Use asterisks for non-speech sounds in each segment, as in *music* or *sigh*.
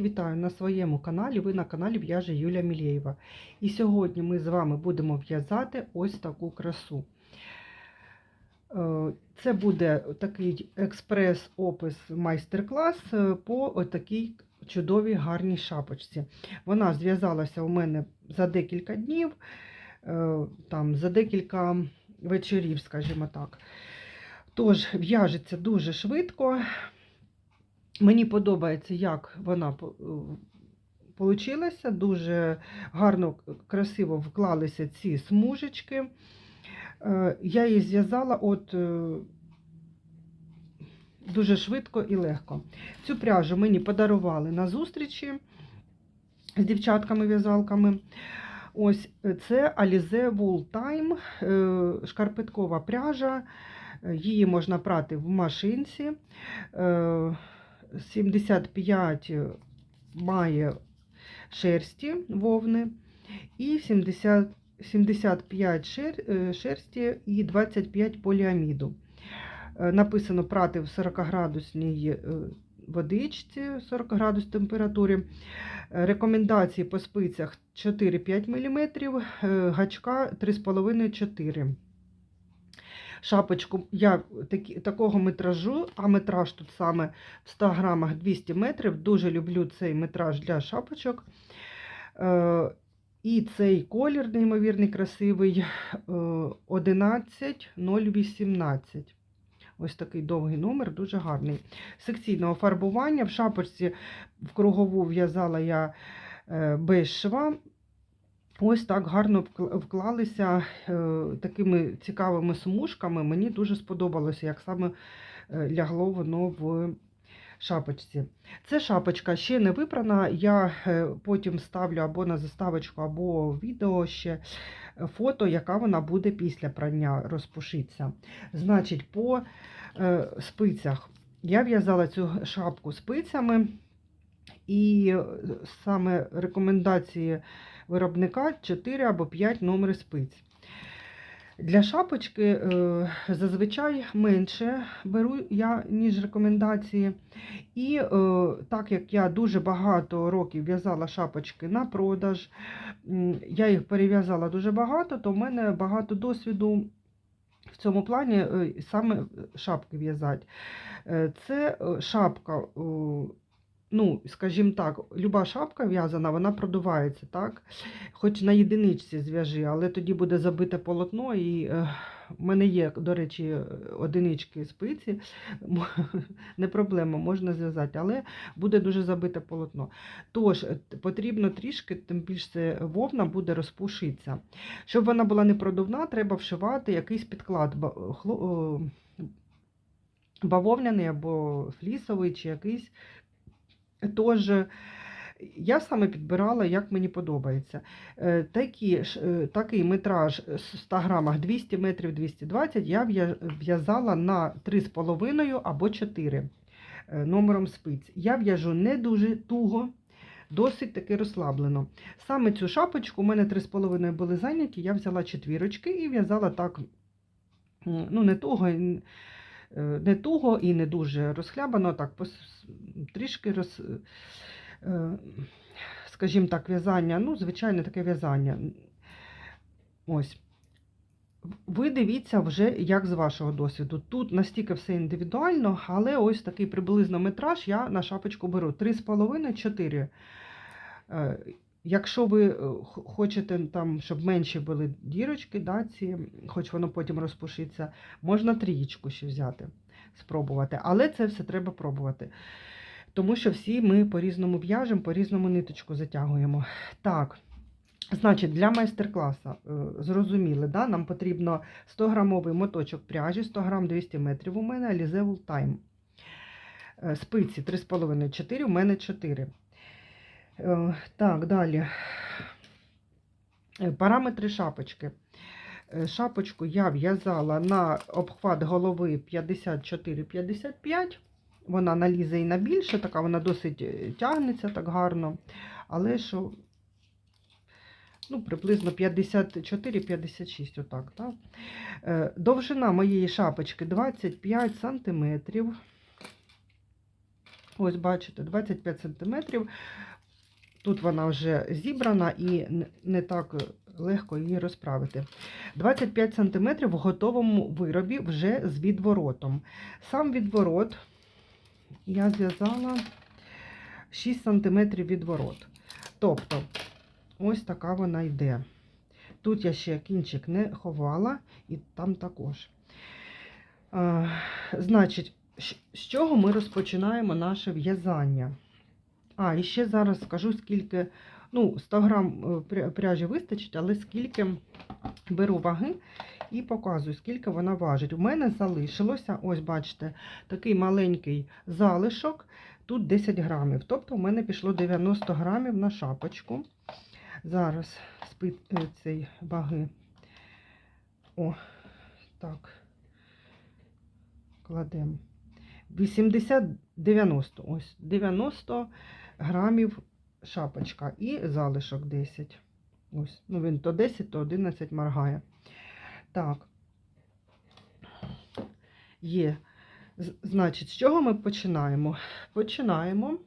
вітаю на своєму каналі. Ви на каналі В'яже Юля Мілєєва. І сьогодні ми з вами будемо в'язати ось таку красу. Е, Це буде такий експрес-опис майстер-клас е, по такій чудовій гарній шапочці. Вона зв'язалася у мене за декілька днів, е, там, за декілька вечорів, скажімо так. Тож, в'яжеться дуже швидко. Мені подобається, як вона вийшла. Дуже гарно, красиво вклалися ці смужечки. Е, Я її зв'язала от е, дуже швидко і легко. Цю пряжу мені подарували на зустрічі з дівчатками-в'язалками. Ось е, це Alize Wool Time, шкарпеткова пряжа. Її можна прати в машинці. 75 має шерсті вовни і 70, 75 шер, шерсті і 25 поліаміду. Написано прати в 40-градусній водичці, 40 градус температурі. Рекомендації по спицях 4-5 мм, гачка 3,5-4 шапочку я такі, такого метражу, а метраж тут саме в 100 грамах 200 метрів. Дуже люблю цей метраж для шапочок. Е, І цей колір, неймовірний, красивий 11018. Ось такий довгий номер, дуже гарний. Секційного фарбування. В шапочці в кругову в'язала я е, без шва. Ось так гарно вклалися е, такими цікавими смужками. Мені дуже сподобалося, як саме е, лягло воно в шапочці. Це шапочка ще не випрана. Я е, потім ставлю або на заставочку, або відео ще фото, яка вона буде після прання розпушиться. Значить, по спицях я в'язала цю шапку спицями. І саме рекомендації виробника 4 або 5 номери спиць. Для шапочки е, зазвичай менше беру я, ніж рекомендації. І е, так як я дуже багато років в'язала шапочки на продаж, я їх перев'язала дуже багато, то в мене багато досвіду в цьому плані е, саме шапки в'язати. Це шапка ну, скажімо так, люба шапка в'язана, вона продувається, так? Хоч на єдиничці зв'яжи, але тоді буде забите полотно. І е, в мене є, до речі, одинички спиці, *laughs* не проблема, можна зв'язати, але буде дуже забите полотно. Тож, потрібно трішки, тим більше вовна буде розпушитися. Щоб вона була не продувна, треба вшивати якийсь підклад. Бавовняний або флісовий, чи якийсь Тож, я саме підбирала, як мені подобається. Е, такі, е, Такий метраж 100 грамах 200 метрів 220 я в'язала на 3,5 або 4 е, номером спиць. Я в'яжу не дуже туго, досить таки розслаблено. Саме цю шапочку у мене 3,5 були зайняті, я взяла четвірочки і в'язала так, ну, не туго. Е, не туго і не дуже розхлябано, так, трішки роз, е, скажімо так, в'язання, ну, звичайне таке в'язання. Ось. Ви дивіться вже, як з вашого досвіду. Тут настільки все індивідуально, але ось такий приблизно метраж я на шапочку беру 3,5-4. Якщо ви е, хочете, там, щоб менші були дірочки, да, ці, хоч воно потім розпушиться, можна трієчку ще взяти, спробувати. Але це все треба пробувати. Тому що всі ми по-різному в'яжемо, по-різному ниточку затягуємо. Так, значить, для майстер-класу, е, зрозуміли, да, нам потрібно 100-грамовий моточок пряжі, 100 грам 200 метрів у мене, Alize Time. Е, спиці 3,5-4, у мене 4. Е, так, далі. Е, параметри шапочки. Е, шапочку я в'язала на обхват голови 54-55. Вона налізе і на більше, така вона досить тягнеться так гарно. Але що, ну, приблизно 54-56, отак, так? Довжина моєї шапочки 25 см. Ось, бачите, 25 см. Тут вона вже зібрана і не- так легко її розправити. 25 см в готовому виробі вже з відворотом. Сам відворот я зв'язала 6 см відворот. Тобто, ось така вона йде. Тут я ще кінчик не ховала, і там також. А, значить, з чого ми розпочинаємо наше в'язання? А, і ще зараз скажу, скільки, ну, 100 грам е, пряжі вистачить, але скільки беру ваги і показую, скільки вона важить. У мене залишилося, ось бачите, такий маленький залишок, тут 10 грамів. Тобто у мене пішло 90 грамів на шапочку. Зараз спит е, цей ваги. О, так. Кладемо. 80-90. Ось 90 грамів шапочка і залишок 10. Ось, ну він то 10, то 11 моргає. Так. Є. Значить, з чого ми починаємо? Починаємо.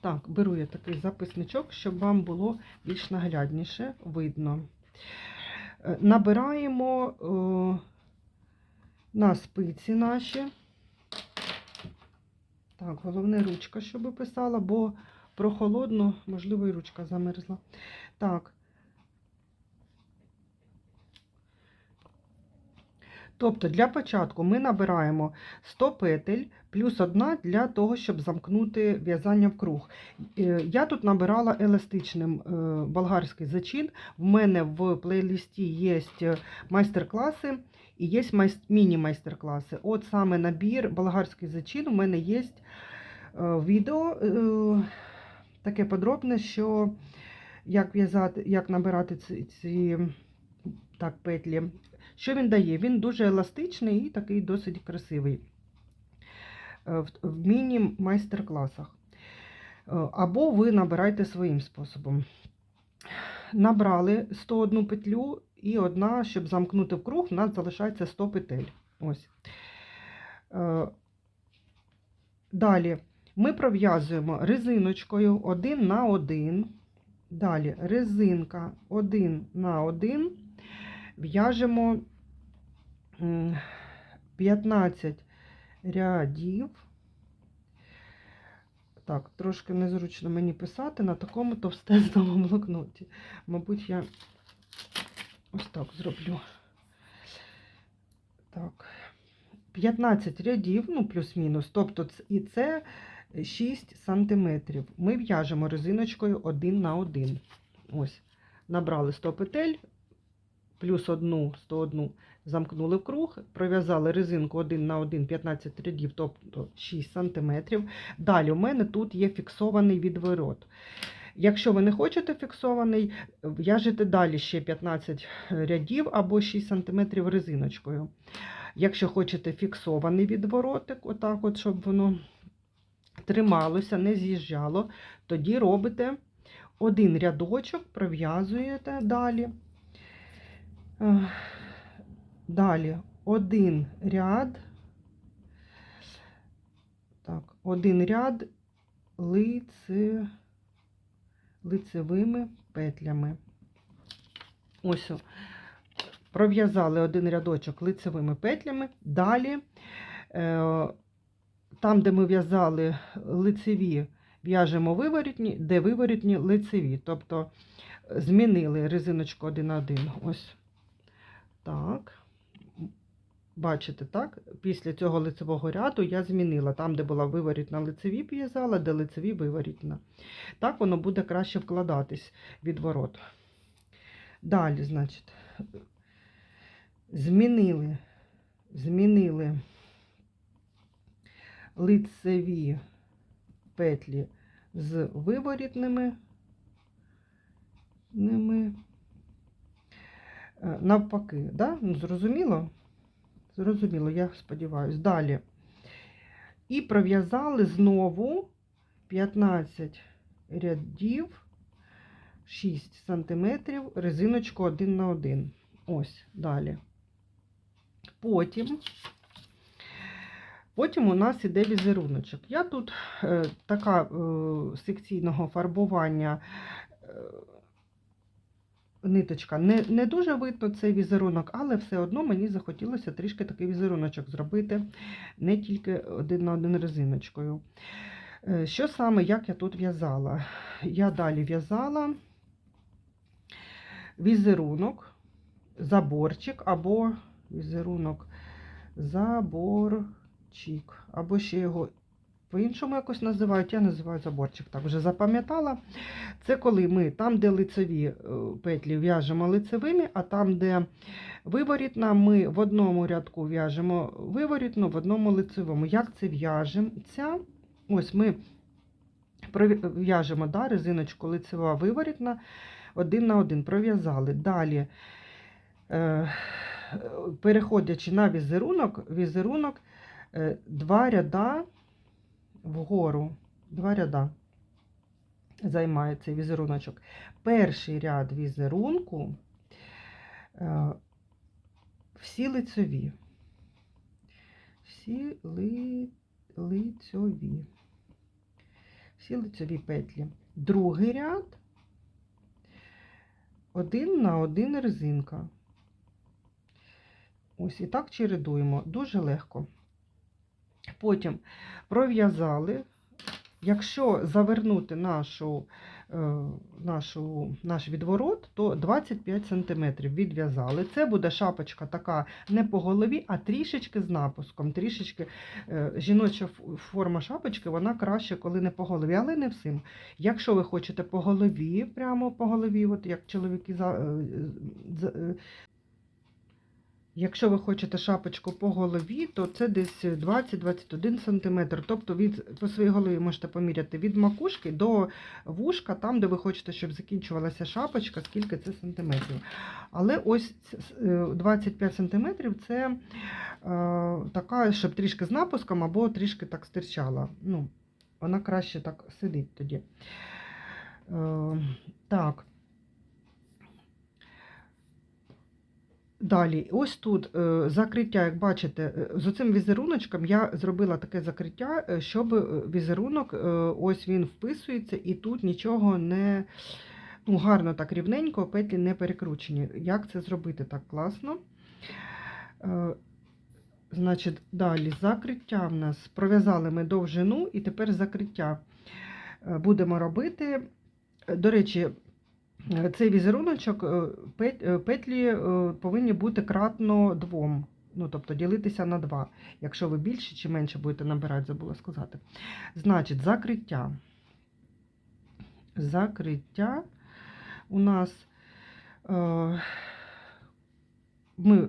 Так, беру я такий записничок, щоб вам було більш наглядніше видно. Е, Набираємо е, на спиці наші. Так, головне ручка, щоб писала, бо прохолодно, можливо, і ручка замерзла. Так. Тобто для початку ми набираємо 100 петель плюс одна для того, щоб замкнути в'язання в круг. Е, Я тут набирала еластичним е, болгарський зачин. В мене в плейлисті є майстер-класи і є міні-майстер-класи. От саме набір болгарський зачин у мене є е, відео е, таке подробне, що як в'язати, як набирати ці, ці так, петлі. Що він дає? Він дуже еластичний і такий досить красивий е, в, в міні-майстер-класах. Або ви набираєте своїм способом. Набрали 101 петлю і одна, щоб замкнути в круг, у нас залишається 100 петель. Ось. Е, Далі ми пров'язуємо резиночкою 1 на 1. Далі резинка 1 на 1. В'яжемо 15 рядів. Так, трошки незручно мені писати на такому товстезному *laughs* блокноті. Мабуть, я ось так зроблю. Так. 15 рядів, ну, плюс-мінус. Тобто, і це 6 сантиметрів. Ми в'яжемо резиночкою 1 на 1. Ось. Набрали 100 петель, плюс одну 101 замкнули в круг, пров'язали резинку 1 на 1, 15 рядів, тобто 6 см. Далі у мене тут є фіксований відворот. Якщо ви не хочете фіксований, в'яжете далі ще 15 рядів або 6 см резиночкою. Якщо хочете фіксований відворотик, отак от, щоб воно трималося, не з'їжджало, тоді робите один рядочок, пров'язуєте далі. Далі один ряд. Так, один ряд лице, лицевими петлями. Ось пров'язали один рядочок лицевими петлями. Далі, е, там, де ми в'язали лицеві, в'яжемо виворітні, де виворітні лицеві. Тобто змінили резиночку один на один. Ось так. Бачите, так? Після цього лицевого ряду я змінила. Там, де була виворітна лицеві, в'язала, де лицеві виворітна. Так воно буде краще вкладатись відворот. Далі, значить, змінили, змінили лицеві петлі з виворітними ними. Е, Навпаки, да? ну, зрозуміло? Зрозуміло, я сподіваюся. Далі. І пров'язали знову 15 рядів, 6 см, резиночку 1 на 1. Ось далі. Потім Потім у нас іде візеруночок. Я тут е, така е, секційного фарбування е, ниточка. Не, не дуже видно цей візерунок, але все одно мені захотілося трішки такий візеруночок зробити, не тільки один на один резиночкою. Е, Що саме, як я тут в'язала? Я далі в'язала візерунок, заборчик або візерунок заборчик, або ще його по-іншому якось називають, я називаю заборчик, так вже запам'ятала. Це коли ми там, де лицеві е, петлі в'яжемо лицевими, а там, де виворітна, ми в одному рядку в'яжемо виворітну, в одному лицевому. Як це в'яжеться? Ось ми в'яжемо да, резиночку лицева виворітна, один на один пров'язали. Далі, е, переходячи на візерунок, візерунок е, два ряда вгору, два ряда займає цей візеруночок. Перший ряд візерунку е, всі лицеві. Всі ли, лицьові. Всі лицеві петлі. Другий ряд один на один резинка. Ось і так чередуємо. Дуже легко. Потім пров'язали. Якщо завернути нашу, е, нашу, наш відворот, то 25 см відв'язали. Це буде шапочка така не по голові, а трішечки з напуском. Трішечки е, жіноча форма шапочки, вона краще, коли не по голові, але не всім. Якщо ви хочете по голові, прямо по голові, от як чоловіки е, Якщо ви хочете шапочку по голові, то це десь 20-21 см. Тобто від, по своїй голові можете поміряти від макушки до вушка, там, де ви хочете, щоб закінчувалася шапочка, скільки це сантиметрів. Але ось ц- с- е, 25 см це е, така, щоб трішки з напуском або трішки так стирчала. Ну, вона краще так сидить тоді. Е, так. Далі, ось тут е, закриття, як бачите, е, з цим візеруночком я зробила таке закриття, е, щоб візерунок, ось він вписується, і тут нічого не ну, гарно так рівненько, петлі не перекручені. Як це зробити так класно? Значить, далі закриття в нас пров'язали ми довжину, і тепер закриття будемо робити. До речі, Цей візеруночок, е, е, петлі е, повинні бути кратно двом. Ну, тобто ділитися на два. Якщо ви більше чи менше будете набирати, забула сказати. Значить, закриття. Закриття у нас е, ми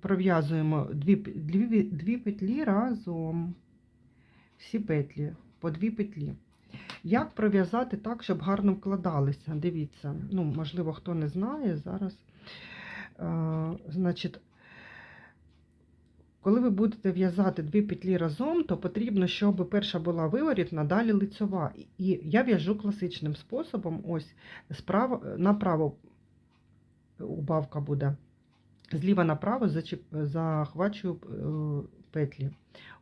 пров'язуємо дві, дві, дві петлі разом. Всі петлі по дві петлі. Як пров'язати так, щоб гарно вкладалися? Дивіться, ну, можливо, хто не знає зараз. Е, значить, коли ви будете в'язати дві петлі разом, то потрібно, щоб перша була виворітна, далі лицьова. І я в'яжу класичним способом, ось справа направо убавка буде. Зліва направо захвачую е, петлі.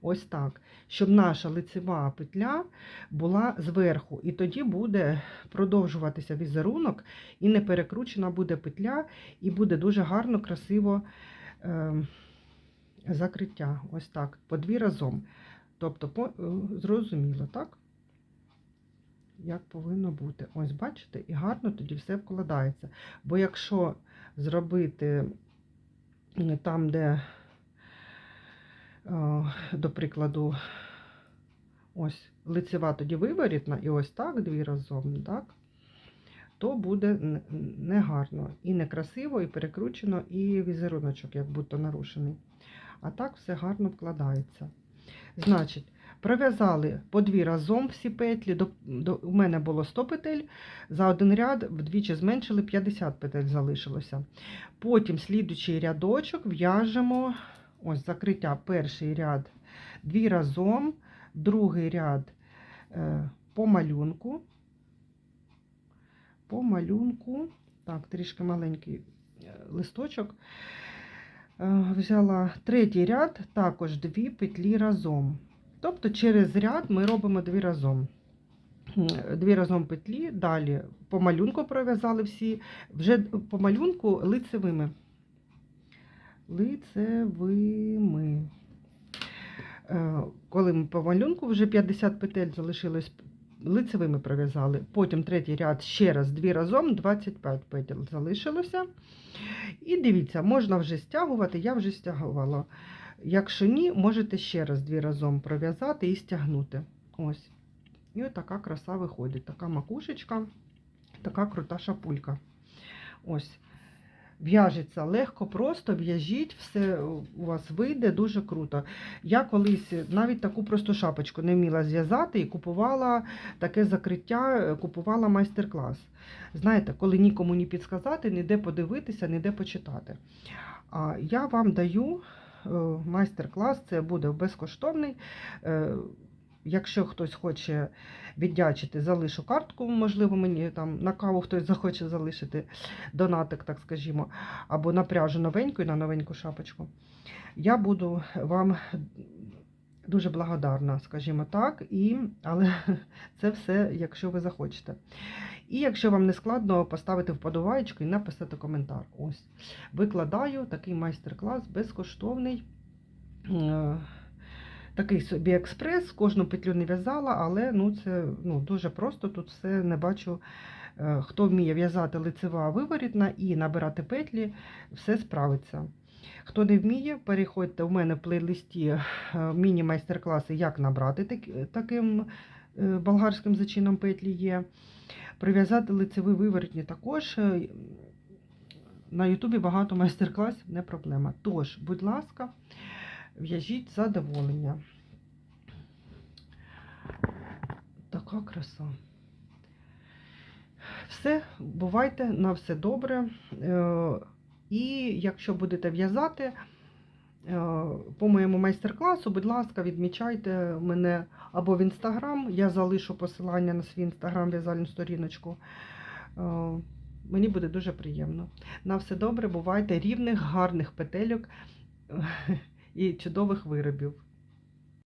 Ось так. Щоб наша лицева петля була зверху. І тоді буде продовжуватися візерунок, і не перекручена буде петля, і буде дуже гарно, красиво е, закриття. Ось так. По дві разом. Тобто, по, е, зрозуміло, так? Як повинно бути. Ось, бачите, і гарно тоді все вкладається. Бо якщо зробити там, де, до прикладу, ось лицева тоді виворітна, і ось так дві разом, так, то буде негарно. І некрасиво, і перекручено, і візеруночок, як будто нарушений. А так все гарно вкладається. Значить, пров'язали по дві разом всі петлі. До, до, у мене було 100 петель. За один ряд вдвічі зменшили 50 петель залишилося. Потім слідучий рядочок в'яжемо ось закриття. Перший ряд дві разом, другий ряд е, по малюнку. По малюнку, так, трішки маленький е, листочок. Е, Взяла третій ряд, також дві петлі разом. Тобто через ряд ми робимо дві разом. Дві разом петлі, далі по малюнку пров'язали всі, вже по малюнку лицевими. Лицевими. Е, Коли ми по малюнку вже 50 петель залишилось, лицевими пров'язали. Потім третій ряд ще раз дві разом, 25 петель залишилося. І дивіться, можна вже стягувати, я вже стягувала. Якщо ні, можете ще раз дві разом пров'язати і стягнути. Ось. І от така краса виходить. Така макушечка, така крута шапулька. Ось. В'яжеться легко, просто в'яжіть, все у вас вийде дуже круто. Я колись навіть таку просту шапочку не вміла зв'язати і купувала таке закриття, е, купувала майстер-клас. Знаєте, коли нікому ні підсказати, ніде подивитися, ніде почитати. А я вам даю е, майстер-клас, це буде безкоштовний. Е, Якщо хтось хоче віддячити, залишу картку, можливо, мені там на каву хтось захоче залишити донатик, так скажімо, або на пряжу новеньку і на новеньку шапочку. Я буду вам дуже благодарна, скажімо так, і, але *laughs* це все, якщо ви захочете. І якщо вам не складно, поставити вподобайку і написати коментар. Ось. Викладаю такий майстер-клас безкоштовний. Такий собі експрес, кожну петлю не в'язала, але ну, це ну, дуже просто. Тут все не бачу, е, хто вміє в'язати лицева виворітна і набирати петлі, все справиться. Хто не вміє, переходьте в мене в плейлисті е, міні-майстер-класи, як набрати таким е, болгарським зачином петлі є. Прив'язати лицеві виворотні також. На Ютубі багато майстер-класів, не проблема. Тож, будь ласка, в'яжіть задоволення. Така краса. Все, бувайте, на все добре. Е, І якщо будете в'язати е, по моєму майстер-класу, будь ласка, відмічайте мене або в інстаграм. Я залишу посилання на свій інстаграм в'язальну сторіночку. Е, Мені буде дуже приємно. На все добре, бувайте рівних, гарних петельок і чудових виробів.